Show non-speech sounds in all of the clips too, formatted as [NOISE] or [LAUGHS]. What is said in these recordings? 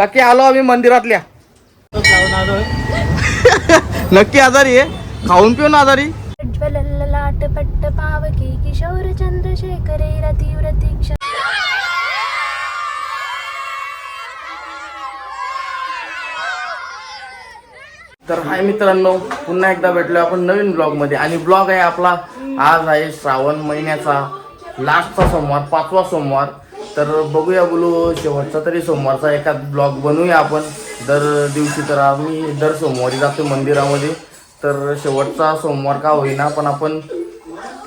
काकी आलो आम्ही मंदिरातल्या. [LAUGHS] नक्की आजारी आहे. खाऊन पिऊन आजारी. लाट पट्ट पावके किशोर चंद्रशेखरे रतीव्र तीक्ष तर हाय मित्रांनो पुन्हा एकदा भेटलो आपण नवीन ब्लॉगमध्ये आणि ब्लॉग आहे आपला आज आहे श्रावण महिन्याचा. लास्टचा सोमवार पाचवा सोमवार. तर बघूया बोलू शेवटचा तरी सोमवारचा एका ब्लॉग बनवूया आपण. दर दिवशी तर आम्ही दर सोमवारी जातो मंदिरामध्ये. तर शेवटचा सोमवार का होईना पण आपण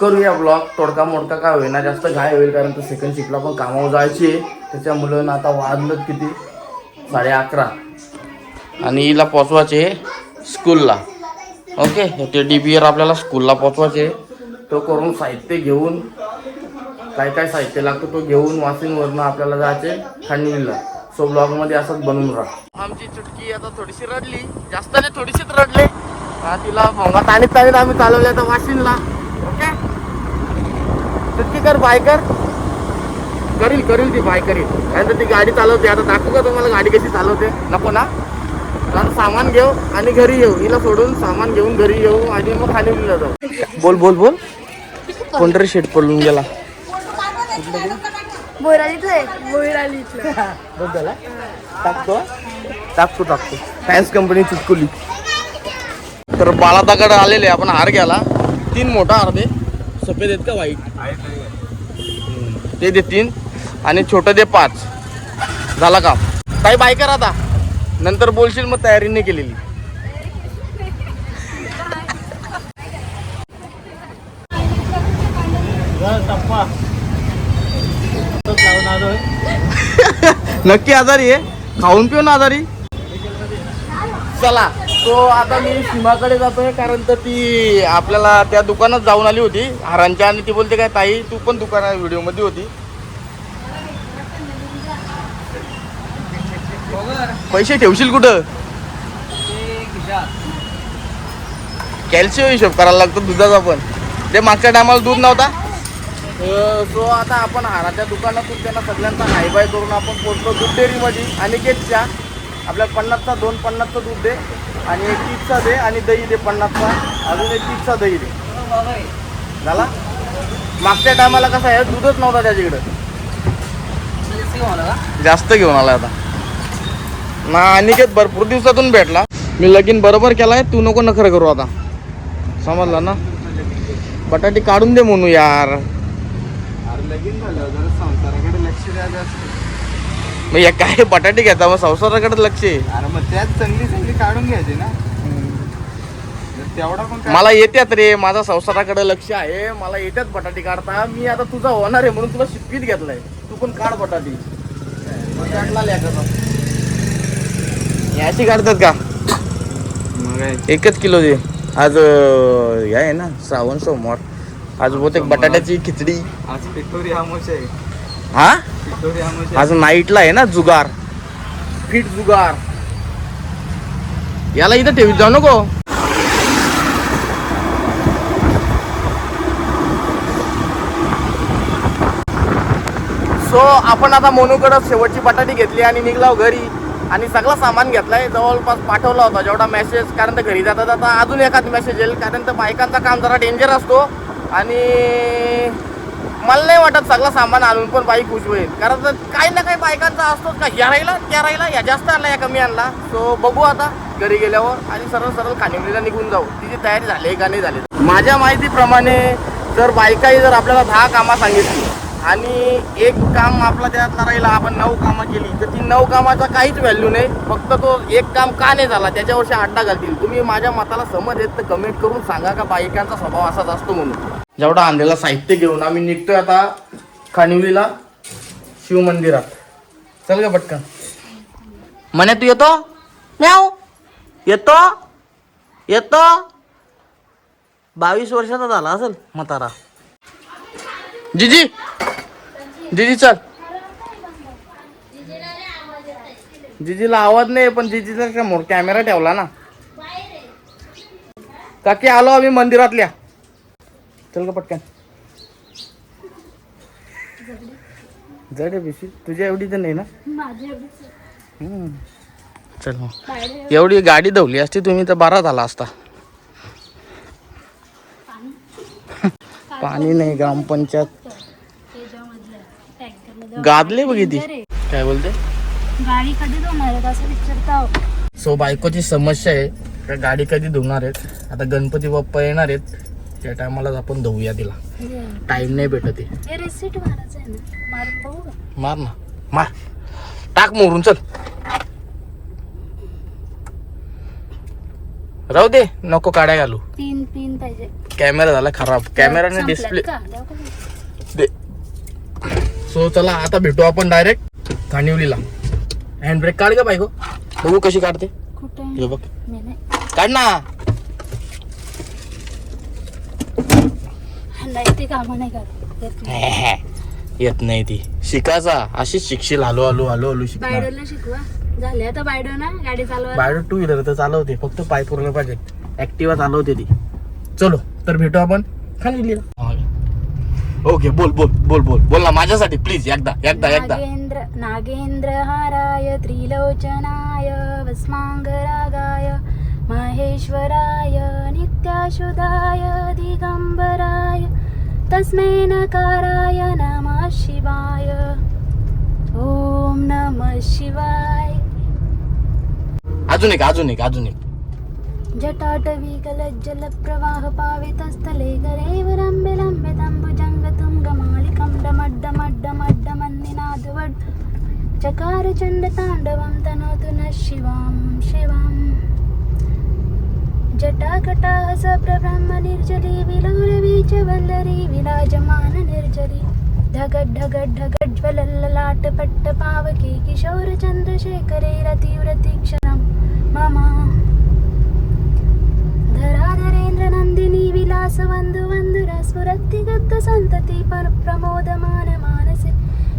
करूया ब्लॉग तोडका मोडका काय होईना जास्त घाय होईल कारण तर सेकंड शिफ्टला पण कामावर जायची आहे. त्याच्यामुळं आता वाजलं किती? साडे अकरा. आणि हिला पोचवायचे स्कूलला ओके ते डी बी आपल्याला स्कूलला पोचवायचे. तो करून साहित्य घेऊन काय काय साहित्य लागतं तो घेऊन वासिनवरनं आपल्याला जायचे खांडवीला सो ब्लॉगमध्ये असंच बनवून राहा. आमची चुटकी आता थोडीशी रडली. जास्त नाही थोडीशीच रडले. तिला भोंगा ताणीत ताणीत आम्ही चालवले आता वाशिनला ओके चुटकी कर बाय कर. करील करील ती बाय करील. कारण ती गाडी चालवते. आता दाखवू का तुम्हाला गाडी कशी चालवते? नको ना. सामान घेऊ आणि घरी येऊ. हिला सोडून सामान घेऊन घरी येऊ आणि मग खाली जाऊ. बोल बोल बोल. कोणतरी शेट पडून गेला. आहे. [LAUGHS] टाकतो टाकतो टाकतो. फॅन्स कंपनी चुटकुली. तर बालादाकडे आलेले आपण हार घ्याला तीन मोठा हार दे. सफेद आहेत का वाईट ते दे तीन. आणि छोटं दे पाच. झाला का? काही बाय कर आता. नंतर बोलशील मग तयारी नाही केलेली. नक्की आजारी आहे. खाऊन पिऊन आजारी. चला तो आता मी सीमाकडे जातोय कारण तर ती आपल्याला त्या दुकानात जाऊन आली होती. हारांच्या आणि ती बोलते काय ताई तू पण दुकानात व्हिडिओमध्ये होती. पैसे ठेवशील कुठं? कॅल्शियम हिशोब करायला लागतो दुधाचा पण. ते मागच्या टायमाला दूध नव्हता. सो आता आपण हाराच्या दुकानातून त्यांना सगळ्यांचा हाय बाय करून आपण पोचलो दूध डेअरीमध्ये आणि केकच्या आपल्या पन्नासचा दोन पन्नासचं दूध दे. आणि एक तीसचा दे आणि दही दे पन्नासचा. अजून एक तीसचा दही दे. झाला? मागच्या टायमाला कसं आहे? दूधच नव्हता त्याच्याकडं. जास्त घेऊन आला आता. ना अनिकेत भरपूर दिवसातून भेटला. मी लगीन बरोबर केलाय. तू नको नखर करू आता. समजला ना? बटाटी काढून दे म्हणू यार. लगीन झालं जरा संसाराकडे लक्ष द्यायचं असतं मग या काय बटाटे घेता मग संसाराकडे लक्ष आहे. अरे मग त्यात चांगली चांगली काढून घ्यायची ना. जर तेवढा पण काय- मला येत्यात रे माझा संसाराकडे लक्ष आहे मला येत्यात बटाटे काढता. मी आता तुझा होणार आहे म्हणून तुला शिकवीत घेतलाय. तू पण काढ बटाटी. मग काढला लेकरं. याची काढतात का? मग काय? एकच किलो दे. आज अं, हे आहे ना श्रावण सोमवार. आज बहुतेक बटाट्याची खिचडी. आज पिठोरी आमोश आहे. हा? पिठोरी आमोश आहे. आज नाईटला आहे ना जुगार. फिट जुगार. याला इथं ठेवीत जाऊ नको. सो आपण आता मोनूकडं शेवटची बटाटी घेतली आणि निघलो घरी. आणि सगळं सामान घेतलंय. जवळपास पाठवला होता जेवढा मेसेज कारण तर घरी जाता जाता अजून एखाद मेसेज येईल. कारण तर बायकांचा काम जरा डेंजर असतो. आणि मला नाही वाटत सगळं सामान आणून पण बाईक खुश होईल. कारण तर काही ना काही बायकांचा असतोच का? या राहिला त्या राहिला या जास्त आणला या कमी आणला. सो बघू आता घरी गेल्यावर आणि सरळ सरळ कानिवलीला निघून जाऊ. तिची तयारी झाली आहे का नाही झाली? माझ्या माहितीप्रमाणे जर बायकाही जर आपल्याला दहा कामं सांगितली आणि एक काम आपला त्यातला राहिला आपण नऊ कामं केली तर ती नऊ कामाचा काहीच व्हॅल्यू नाही. फक्त तो एक काम का नाही झाला त्याच्यावरशी अड्डा घालतील. तुम्ही माझ्या मताला समज येत तर कमेंट करून सांगा का बायकांचा स्वभाव असाच असतो म्हणून. जेवढा आणलेला साहित्य घेऊन आम्ही निघतोय आता खानिवलीला शिवमंदिरात चल का पटकन. म्हणे तू येतो? म्याव येतो? येतो? बावीस वर्षाचा झाला असेल म्हातारा. जीजी. जीजी चल. जीजीला आवाज नाही पण जीजीचा समोर कॅमेरा ठेवला ना. काकी आलो आम्ही मंदिरातल्या. चल का पटकन. जड आहे बेशी तुझ्या एवढी तर नाही ना? हम्म. चल मग. एवढी गाडी धवली असती तुम्ही तर बरा झाला असता. पाणी? [LAUGHS] नाही ग्रामपंचायत. गादले बघ किती काय बोलते? गाडी कधी धुणार आहेत असं विचारता सो बायकोची समस्या आहे का गाडी कधी धुणार आहेत? आता गणपती बाप्पा येणार आहेत त्या टायमालाच आपण धुवूया तिला. टाइम नाही भेटत आहे. रिसिट मारायचं आहे ना. मारून बघू का? मार ना. मार. टाक मोरून चल. राहू दे नको काड्या घालू. पिन पिन पाहिजे. कॅमेरा झाला खराब. कॅमेराने संपल्यात डिस्प्ले का? द्या का? दे. सो चला आता भेटू आपण डायरेक्ट कानिवलीला हँड ब्रेक काढ का बायको बघू कशी काढते. कुठे? हे बघ. मी नाही. काढ ना. नाही ते कामं नाही करत. येत नाही. येत नाही ती. शिकायचा अशीच शिकशील हलो हलो हलो हलो शिकणार. बायडोला शिकवा. झाले आता बायडो ना? गाडी चालवा बाहेर टू व्हीलर तर चालवते. फक्त पाय पुरलं पाहिजे ऍक्टिवा चालवते ती. चलो तर भेटू आपण खाली ओके बोल बोल बोल बोल. बोल ना माझ्यासाठी प्लीज एकदा एकदा एकदा. नागेंद्र नागेंद्रहाराय त्रिलोचनाय भस्मांगरागाय महेश्वराय नित्याशुधाय दिगंबराय. तस्मै नकाराय नमः शिवाय। ओम नमः शिवाय। अजून एक अजून एक अजून एक जटाटवीकलज्जलप्रवाह पावितस्थले गरेवरम्बे लम्बे तम्बुजङ्गतुङ्गमालिकं डमड्डमड्डमड्डमन्निनादवड् चकार चण्डताण्डवं तनोतु नः शिवां शिवाम् जटाकटाः स प्रब्रह्म निर्जली विलोलवी च वल्लरी विराजमान निर्जली। ढगड् ढगड् ढगड् पट्ट पावके किशोर चन्द्रशेखरे रतिव्रतीक्षणं मम। धराधरेन्द्र नन्दिनी विलास वन्दु वन्दुर सन्तति पर प्रमोदमान मानसे।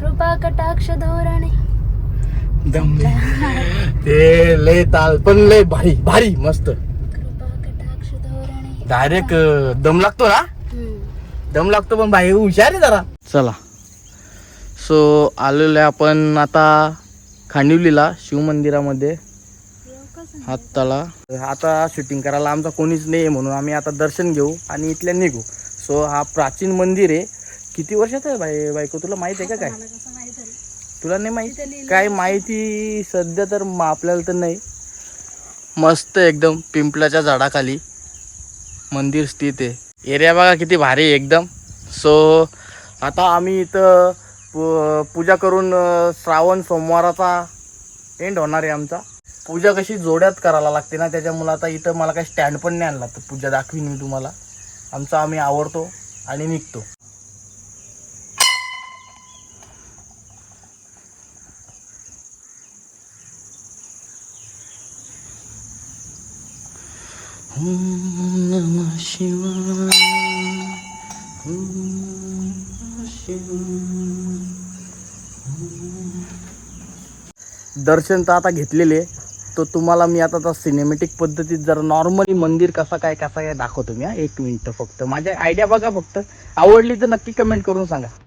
कृपा कटाक्ष धोरणे। दम ते लय ताल पण लय भारी भारी मस्त. डायरेक्ट दम लागतो ना. दम लागतो पण बाई हुशार आहे जरा. चला. सो आलेलो आहे आपण आता खांडिवलीला शिवमंदिरामध्ये हाताला आता शूटिंग करायला आमचा कोणीच नाही आहे म्हणून आम्ही आता दर्शन घेऊ आणि इथल्या निघू. सो हा प्राचीन मंदिर आहे. किती वर्षाचं आहे बाई बायको तुला माहीत आहे का काय? तुला नाही माहीत? काय माहिती? सध्या तर आपल्याला तर नाही. मस्त एकदम पिंपळाच्या झाडाखाली. मंदिर स्थित आहे. एरिया बघा किती भारी आहे एकदम. सो आता आम्ही इथं पू- पूजा करून श्रावण सोमवाराचा एंड होणार आहे आमचा. पूजा कशी जोड्यात करायला लागते ना त्याच्यामुळं आता इथं मला काही स्टँड पण नाही आणला. तर पूजा दाखवीन मी तुम्हाला. आमचा आम्ही आवडतो आणि निघतो ओम नमः शिवाय ओम नमः शिवाय. दर्शन तर आता घेतलेले तो तुम्हाला मी आता सिनेमॅटिक पद्धतीत जरा नॉर्मली मंदिर कसा काय कसा काय दाखवतो मी हा. एक मिनिट फक्त. माझ्या आयडिया बघा फक्त. आवडली तर नक्की कमेंट करून सांगा.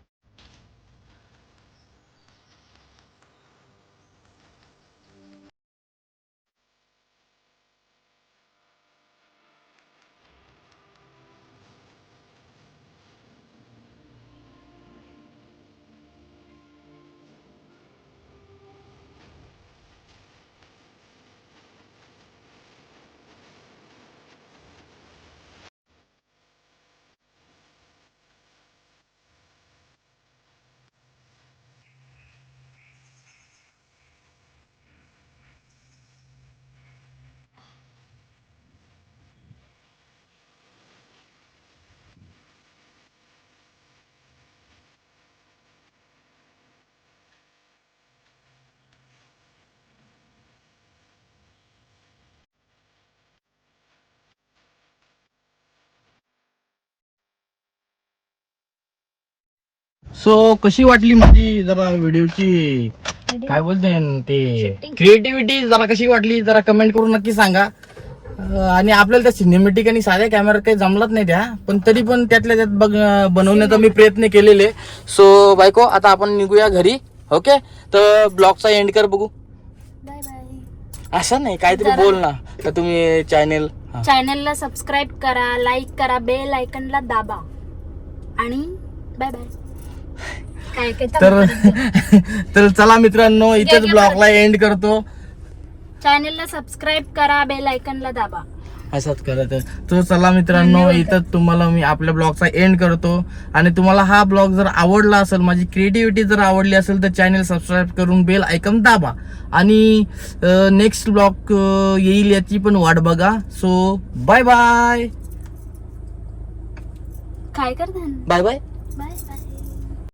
सो कशी वाटली माझी जरा व्हिडिओची? काय बोलते न ते क्रिएटिव्हिटी जरा कशी वाटली? जरा कमेंट करून नक्की सांगा. अं, आणि आपल्याला त्या सिनेमॅटिक आणि साध्या कॅमेऱ्यात काही जमलाच नाही त्या. पण तरी पण त्यातल्या त्यात बघ बनवण्याचा मी प्रयत्न केलेले. सो बायको आता आपण निघूया घरी. ओके तर ब्लॉगचा एंड कर बघू. बाय बाय असं नाही काहीतरी बोल ना. तर तुम्ही चॅनेल चॅनलला सबस्क्राईब करा लाईक करा बेल आयकनला दाबा. आणि बाय बाय काय काय [LAUGHS] तर तर चला मित्रांनो इथेच ब्लॉगला एंड करतो. चॅनलला सबस्क्राईब करा बेल आयकनला दाबा. असंच करत. तर. चला मित्रांनो. इथं तुम्हाला मी आपल्या ब्लॉगचा एंड करतो. आणि तुम्हाला हा ब्लॉग जर आवडला असेल माझी क्रिएटिव्हिटी जर आवडली असेल तर चॅनल सबस्क्राईब करून बेल ऐकून दाबा. आणि नेक्स्ट ब्लॉग येईल याची पण वाट बघा. सो बाय बाय काय करता बाय बाय